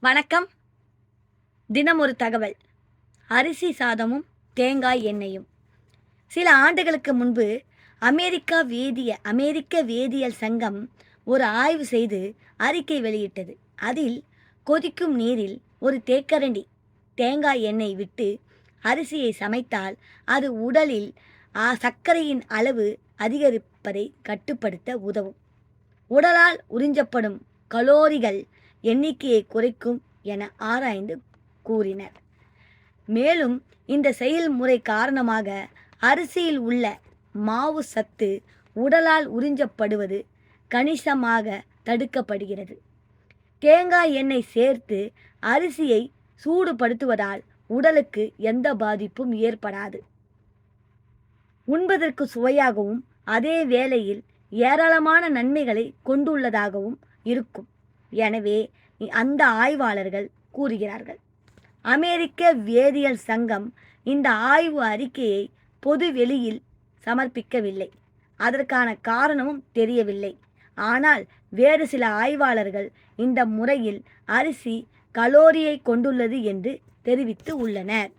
வணக்கம். தினம் ஒரு தகவல். அரிசி சாதமும் தேங்காய் எண்ணெயும். சில ஆண்டுகளுக்கு முன்பு அமெரிக்கா வேதிய அமெரிக்க வேதியியல் சங்கம் ஒரு ஆய்வு செய்து அறிக்கை வெளியிட்டது. அதில் கொதிக்கும் நீரில் ஒரு தேக்கரண்டி தேங்காய் எண்ணெய் விட்டு அரிசியை சமைத்தால் அது உடலில் ஆ, சர்க்கரையின் அளவு அதிகரிப்பதை கட்டுப்படுத்த உதவும். உடலால் உறிஞ்சப்படும் கலோரிகள் எண்ணிக்கையை குறைக்கும் என ஆராய்ந்து கூறினர். மேலும் இந்த செயல்முறை காரணமாக அரிசியில் உள்ள மாவு சத்து உடலால் உறிஞ்சப்படுவது கணிசமாக தடுக்கப்படுகிறது. தேங்காய் எண்ணெய் சேர்த்து அரிசியை சூடுபடுத்துவதால் உடலுக்கு எந்த பாதிப்பும் ஏற்படாது. உண்பதற்கு சுவையாகவும் அதே வேளையில் ஏராளமான நன்மைகளை கொண்டுள்ளதாகவும் இருக்கும். எனவே அந்த ஆய்வாளர்கள் கூறுகிறார்கள் அமெரிக்க வேதியியல் சங்கம் இந்த ஆய்வு அறிக்கையை பொது வெளியில் சமர்ப்பிக்கவில்லை. அதற்கான காரணமும் தெரியவில்லை. ஆனால் வேறு சில ஆய்வாளர்கள் இந்த முறையில் அரிசி கலோரியை கொண்டுள்ளது என்று தெரிவித்து உள்ளனர்.